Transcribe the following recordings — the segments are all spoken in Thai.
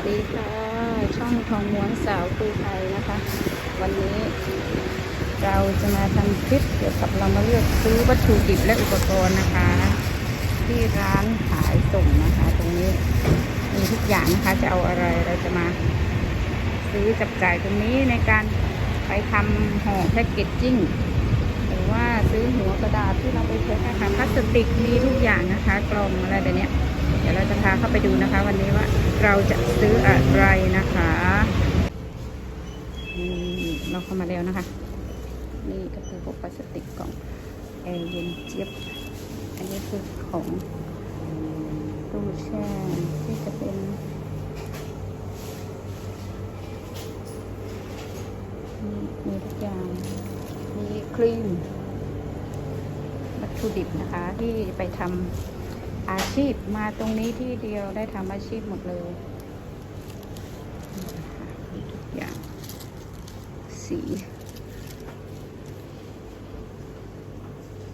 สดีค่ะ ช่องทองม้วนสาวคุยไทยนะคะ วันนี้เราจะมาทำคลิปเกี่ยวกับเรามาเลือกซื้อวัตถุดิบและอุปกรณ์นะคะ ที่ร้านขายส่งนะคะ ตรงนี้มีทุกอย่างนะคะจะเอาอะไรเราจะมา ซื้อจับจ่ายตรงนี้ในการไปทำห่อแพ็กเกจจิ้งหรือว่าซื้อหัวกระดาษที่เราไปเช็คนะคะพลาสติกมีทุกอย่างนะคะกล่องอะไรแบบเนี้ พาเข้าไปดูนะคะ วันนี้ว่าเราจะซื้ออะไรนะคะนี่เราเข้ามาแล้วนะคะ นี่ก็คือพวกพลาสติกกล่องแอร์เย็นเจี๊ยบอันนี้คือของตู้แช่ที่จะเป็นมีมีทุกอย่างมีครีมวัตถุดิบนะคะที่ไปทำ อาชีพมาตรงนี้ที่เดียวได้ทำอาชีพหมดเลยทุกอย่างสี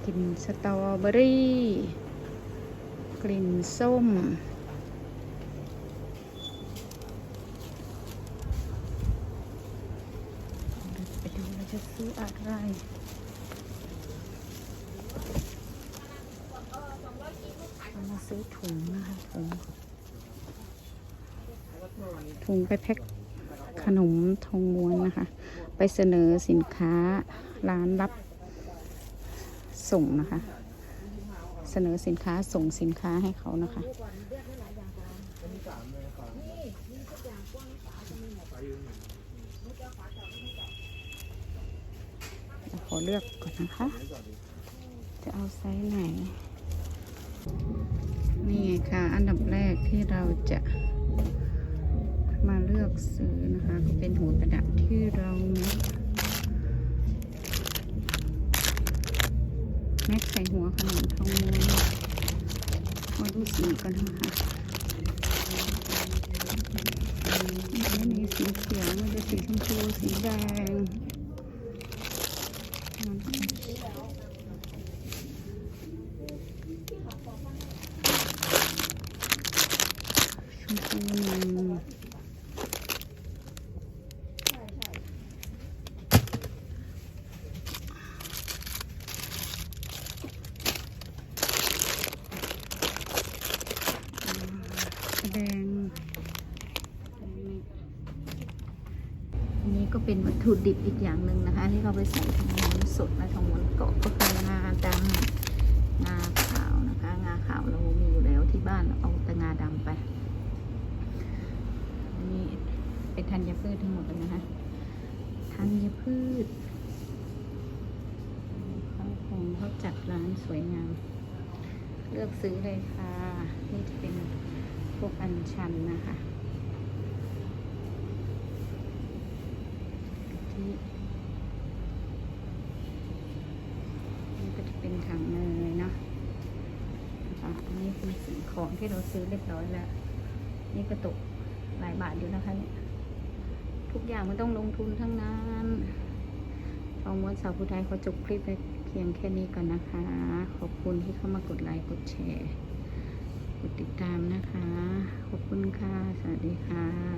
กลิ่นสตรอเบอรี่ กลิ่นส้มเราจะไปดูเราจะซื้ออะไร เรามา ซื้อถุงนะคะถุงถุงไปแพ็คขนมทองม้วนนะคะ ไปเสนอสินค้าร้านรับส่งนะคะ เสนอสินค้าส่งสินค้าให้เขานะคะขอเลือกก่อนนะคะ จะเอาไซส์ไหน นี่ไงค่ะ อันดับแรกที่เราจะมาเลือกซื้อนะคะ ก็เป็นหัวกระดาษที่เราแม็กแม็กใส่หัวขนมทองม้วนมาดูสีกันนะคะมันมีสีเขียว มันจะสีชมพู สีแดง ชมพูแดงอันนี้ก็เป็นวัตถุดิบอีกอย่างหนึ่งนะคะ ที่เราไปใส่ทองม้วนสดและทองม้วนเกาะก็คืองาดำงาขาวนะคะ งาขาวเรามีอยู่แล้วที่บ้านเอาแต่งาดำไป อันนี้ เป็นธัญพืชทั้งหมดเลยนะคะธัญพืชเขาของเขาจัดร้านสวยงาม เลือกซื้อเลยค่ะ นี่จะเป็นพวกอัญชันนะคะที่นี่ก็จะเป็นถังเนยเนาะนะคะอันนี้เป็นสิ่งของที่เราซื้อเรียบร้อยแล้ว นี่กระตุกหลายบาทอยู่นะคะเนี่ย ทุกอย่างมันต้องลงทุนทั้งนั้นทองม้วนสาวผู้ไทยขอจบคลิปไปเพียงแค่นี้ก่อนนะคะ ขอบคุณที่เข้ามากดไลค์ กดแชร์ กดติดตามนะคะ ขอบคุณค่ะ สวัสดีค่ะ